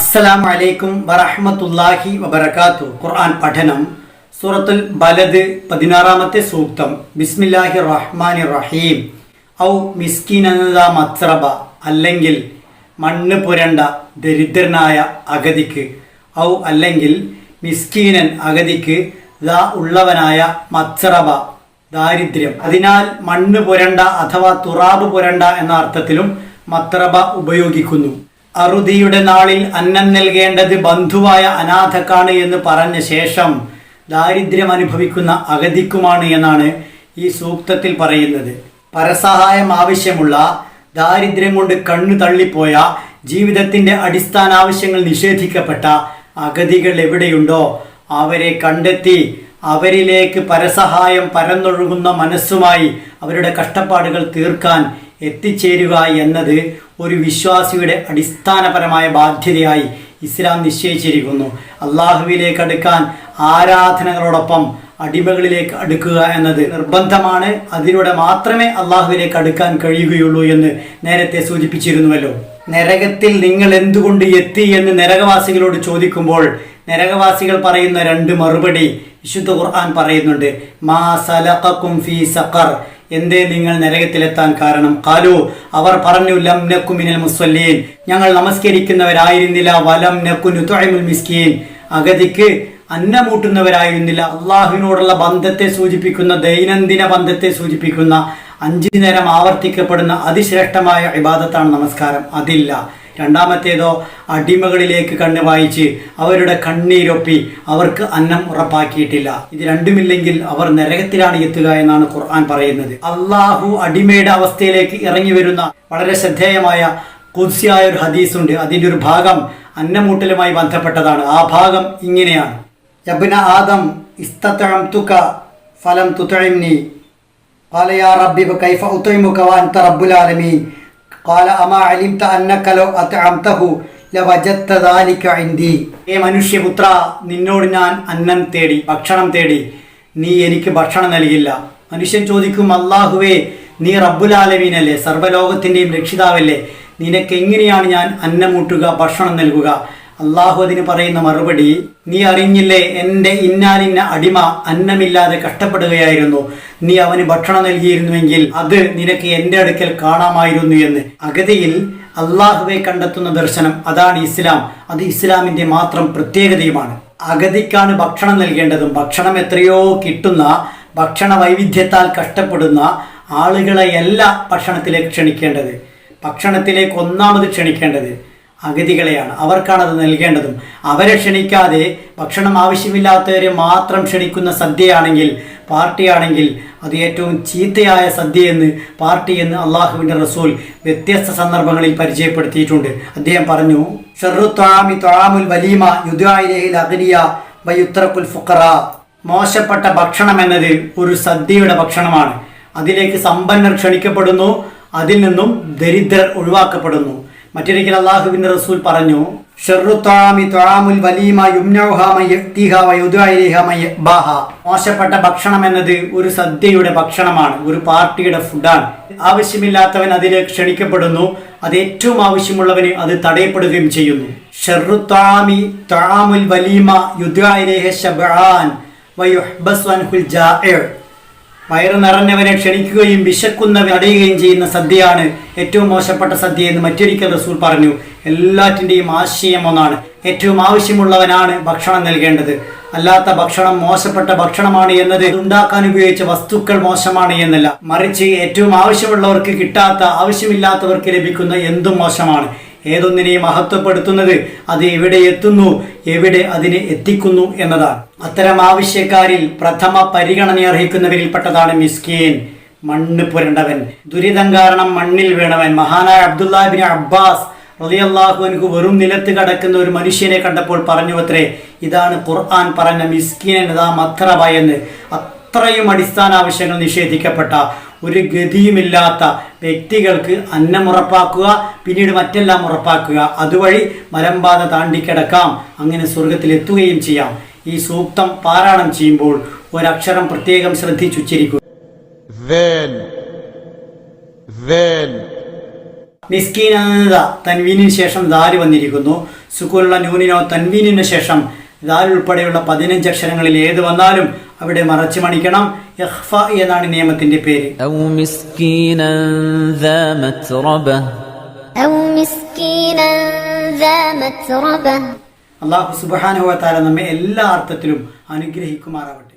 അസ്സലാമു അലൈക്കും വറഹ്മത്തുള്ളാഹി വബർക്കാത്തു ഖുർആൻ പഠനം സൂറത്തുൽ ബലദ് പതിനാറാമത്തെ സൂക്തം. ബിസ്മില്ലാഹി റഹ്മാൻ റഹീം ഔ മിസ്കിനത മത്രബ അല്ലെങ്കിൽ മണ്ണ് പുരണ്ട ദരിദ്രനായ അഗതിക്ക്. ഔ അല്ലെങ്കിൽ മിസ്കീനൻ അഗതിക്ക് ദാ ഉള്ളവനായ മത്രബ ദാരിദ്ര്യം. അതിനാൽ മണ്ണ് പുരണ്ട അഥവാ തുറാബ് പുരണ്ട എന്ന അർത്ഥത്തിലും മത്രബ ഉപയോഗിക്കുന്നു. അറുതിയുടെ നാളിൽ അന്നം നൽകേണ്ടത് ബന്ധുവായ അനാഥക്കാണ് എന്ന് പറഞ്ഞ ശേഷം ദാരിദ്ര്യം അനുഭവിക്കുന്ന അഗതിക്കുമാണ് എന്നാണ് ഈ സൂക്തത്തിൽ പറയുന്നത്. പരസഹായം ആവശ്യമുള്ള ദാരിദ്ര്യം കൊണ്ട് കണ്ണു തള്ളിപ്പോയ ജീവിതത്തിന്റെ അടിസ്ഥാന ആവശ്യങ്ങൾ നിഷേധിക്കപ്പെട്ട അഗതികൾ എവിടെയുണ്ടോ അവരെ കണ്ടെത്തി അവരിലേക്ക് പരസഹായം പരന്നൊഴുകുന്ന മനസ്സുമായി അവരുടെ കഷ്ടപ്പാടുകൾ തീർക്കാൻ എത്തിച്ചേരുക എന്നത് ഒരു വിശ്വാസിയുടെ അടിസ്ഥാനപരമായ ബാധ്യതയായി ഇസ്ലാം നിശ്ചയിച്ചിരിക്കുന്നു. അള്ളാഹുവിലേക്ക് അടുക്കാൻ ആരാധനകളോടൊപ്പം അടിമകളിലേക്ക് അടുക്കുക എന്നത് നിർബന്ധമാണ്. അതിലൂടെ മാത്രമേ അള്ളാഹുവിലേക്ക് അടുക്കാൻ കഴിയുകയുള്ളൂ എന്ന് നേരത്തെ സൂചിപ്പിച്ചിരുന്നുവല്ലോ. നരകത്തിൽ നിങ്ങൾ എന്തുകൊണ്ട് എത്തി എന്ന് നരകവാസികളോട് ചോദിക്കുമ്പോൾ നരകവാസികൾ പറയുന്ന രണ്ട് മറുപടി വിശുദ്ധ ഖുർആൻ പറയുന്നുണ്ട്. മാ സലഖക്കും ഫീ സഖർ. എന്തേ നിങ്ങൾ നരകത്തിലെത്താൻ കാരണം? കാലു അവർ പറഞ്ഞു ലം നക്കു മിനൽ മുസ്വല്ലീൻ. ഞങ്ങൾ നമസ്കരിക്കുന്നവരായിരുന്നില്ല. വലം നക്കു നുതുഅമുൽ മിസ്കീൻ. അഗതിക്ക് അന്നമൂട്ടുന്നവരായിരുന്നില്ല. അള്ളാഹുവിനോടുള്ള ബന്ധത്തെ സൂചിപ്പിക്കുന്ന ദൈനംദിന ബന്ധത്തെ സൂചിപ്പിക്കുന്ന അഞ്ചു നേരം ആവർത്തിക്കപ്പെടുന്ന അതിശ്രേഷ്ഠമായ വിവാദത്താണ് നമസ്കാരം. അതില്ല. രണ്ടാമത്തേതോ അടിമകളിലേക്ക് കണ്ണ് വായിച്ച് അവരുടെ കണ്ണീരൊപ്പി അവർക്ക് അന്നം ഉറപ്പാക്കിയിട്ടില്ല. ഇത് രണ്ടുമില്ലെങ്കിൽ അവർ നരകത്തിലാണ് എത്തുക എന്നാണ് ഖുർആൻ പറയുന്നത്. അള്ളാഹു അടിമയുടെ അവസ്ഥയിലേക്ക് ഇറങ്ങി വരുന്ന വളരെ ശ്രദ്ധേയമായ കുദ്സിയായ ഒരു ഹദീസുണ്ട്. അതിന്റെ ഒരു ഭാഗം അന്നമൂട്ടലുമായി ബന്ധപ്പെട്ടതാണ്. ആ ഭാഗം ഇങ്ങനെയാണ്. യബ്ന ആദം ഇസ്തത്തഴം തുക ഫലം തുതഴിംനി പാലയാ റബ്ബി കൈഫ ഉത്തൈമുഖവാൻ റബ്ബുലാലമീൻ കാല അമ അലിംത അന്നക്കലോ അത്തഹു ലവജത്ത ദാലിക ഇന്ദി ഏ മനുഷ്യപുത്ര നിന്നോട് ഞാൻ അന്നം തേടി ഭക്ഷണം തേടി നീ എനിക്ക് ഭക്ഷണം നൽകില്ല. മനുഷ്യൻ ചോദിക്കും അള്ളാഹുവേ നീ റബ്ബുലാലമീനല്ലേ സർവലോകത്തിന്റെയും രക്ഷിതാവല്ലേ? നിനക്കെങ്ങനെയാണ് ഞാൻ അന്നമൂട്ടുക ഭക്ഷണം നൽകുക? അള്ളാഹു അതിന് പറയുന്ന മറുപടി നീ അറിഞ്ഞില്ലേ എന്റെ ഇന്നാലിന്ന അടിമ അന്നമില്ലാതെ കഷ്ടപ്പെടുകയായിരുന്നു. നീ അവന് ഭക്ഷണം നൽകിയിരുന്നുവെങ്കിൽ അത് നിനക്ക് എന്റെ അടുക്കൽ കാണാമായിരുന്നു എന്ന്. അഗതിയിൽ അള്ളാഹുവെ കണ്ടെത്തുന്ന ദർശനം അതാണ് ഇസ്ലാം. അത് ഇസ്ലാമിന്റെ മാത്രം പ്രത്യേകതയുമാണ്. അഗതിക്കാണ് ഭക്ഷണം നൽകേണ്ടതും. ഭക്ഷണം എത്രയോ കിട്ടുന്ന ഭക്ഷണ വൈവിധ്യത്താൽ കഷ്ടപ്പെടുന്ന ആളുകളെയല്ല ഭക്ഷണത്തിലേക്ക് ക്ഷണിക്കേണ്ടത്. ഭക്ഷണത്തിലേക്ക് ഒന്നാമത് ക്ഷണിക്കേണ്ടത് അഗതികളെയാണ്. അവർക്കാണ് അത് നൽകേണ്ടതും. അവരെ ക്ഷണിക്കാതെ ഭക്ഷണം ആവശ്യമില്ലാത്തവരെ മാത്രം ക്ഷണിക്കുന്ന സദ്യയാണെങ്കിൽ പാർട്ടിയാണെങ്കിൽ അത് ഏറ്റവും ചീത്തയായ സദ്യ എന്ന് പാർട്ടി എന്ന് അള്ളാഹുവിന്റെ റസൂൽ വ്യത്യസ്ത സന്ദർഭങ്ങളിൽ പരിചയപ്പെടുത്തിയിട്ടുണ്ട്. അദ്ദേഹം പറഞ്ഞു ഷെറു ത്വാമി വലീമ യുദ്ധായിരഹിൽ അഗ്നിയ വയുത്രക്കുൽ ഫുക്കറ മോശപ്പെട്ട ഭക്ഷണം എന്നത് ഒരു സദ്യയുടെ ഭക്ഷണമാണ്. അതിലേക്ക് സമ്പന്നർ ക്ഷണിക്കപ്പെടുന്നു അതിൽ നിന്നും ദരിദ്രർ ഒഴിവാക്കപ്പെടുന്നു. മറ്റൊരിക്കൽ അള്ളാഹുവിന്റെ റസൂൽ പറഞ്ഞു മോശപ്പെട്ട ഭക്ഷണം എന്നത് ഒരു സദ്യയുടെ ഭക്ഷണമാണ് ഒരു പാർട്ടിയുടെ ഫുഡാണ്. ആവശ്യമില്ലാത്തവൻ അതിൽ ക്ഷണിക്കപ്പെടുന്നു അത് ഏറ്റവും ആവശ്യമുള്ളവന് അത് തടയപ്പെടുകയും ചെയ്യുന്നു. ഷെറുത്താമി ത്വാമുൽ വലീമ ജാഇർ വയറ് നിറഞ്ഞവനെ ക്ഷണിക്കുകയും വിശക്കുന്നവൻ അടയുകയും ചെയ്യുന്ന സദ്യയാണ് ഏറ്റവും മോശപ്പെട്ട സദ്യ എന്ന് മറ്റൊരിക്കൽ റസൂൽ പറഞ്ഞു. എല്ലാറ്റിന്റെയും ആശയം ഒന്നാണ്. ഏറ്റവും ആവശ്യമുള്ളവനാണ് ഭക്ഷണം നൽകേണ്ടത്. അല്ലാത്ത ഭക്ഷണം മോശപ്പെട്ട ഭക്ഷണമാണ് എന്നത് ഉണ്ടാക്കാൻ ഉപയോഗിച്ച വസ്തുക്കൾ മോശമാണ് എന്നല്ല. മറിച്ച് ഏറ്റവും ആവശ്യമുള്ളവർക്ക് കിട്ടാത്ത ആവശ്യമില്ലാത്തവർക്ക് ലഭിക്കുന്ന എന്തും മോശമാണ്. ഏതൊന്നിനെയും മഹത്വപ്പെടുത്തുന്നത് അത് എവിടെ എത്തുന്നു എവിടെ അതിനെ എത്തിക്കുന്നു എന്നതാണ്. അത്തരം ആവശ്യക്കാരിൽ പ്രഥമ പരിഗണന അർഹിക്കുന്നവരിൽപ്പെട്ടതാണ് മിസ്കീൻ. മണ്ണ് പുരണ്ടവൻ. ദുരിതം കാരണം മണ്ണിൽ വീണവൻ. മഹാനായ അബ്ദുല്ലാബിൻ അബ്ബാസ് റളിയല്ലാഹു അൻഹു വെറും നിലത്ത് കിടക്കുന്ന ഒരു മനുഷ്യനെ കണ്ടപ്പോൾ പറഞ്ഞു അത്രേ ഇതാണ് ഖുർആൻ പറഞ്ഞ മിസ്കീൻ എന്നതാ മത്രബ എന്ന്. അത്രയും അടിസ്ഥാന ആവശ്യങ്ങൾ നിഷേധിക്കപ്പെട്ട ഒരു ഗതിയുമില്ലാത്ത വ്യക്തികൾക്ക് അന്നം ഉറപ്പാക്കുക പിന്നീട് മറ്റെല്ലാം ഉറപ്പാക്കുക. അതുവഴി മലമ്പാത താണ്ടിക്കിടക്കാം അങ്ങനെ സ്വർഗത്തിലെത്തുകയും ചെയ്യാം. ഈ സൂക്തം പാരായണം ചെയ്യുമ്പോൾ ഒരക്ഷരം പ്രത്യേകം ശ്രദ്ധിച്ചുച്ചരിക്കുക. മിസ്കീനത തൻവീനിന് ശേഷം ദാൽ വന്നിരിക്കുന്നു. സുഖമുള്ള ന്യൂനിനോ തൻവീനിന് ശേഷം ദാൽ ഉൾപ്പെടെയുള്ള പതിനഞ്ച് അക്ഷരങ്ങളിൽ ഏത് വന്നാലും അവിടെ മറച്ചു മണിക്കണം. എന്നാണ് നിയമത്തിന്റെ പേര്. അള്ളാഹു സുബാനുഹ നമ്മെ എല്ലാ അർത്ഥത്തിലും അനുഗ്രഹിക്കുമാറാവട്ടെ.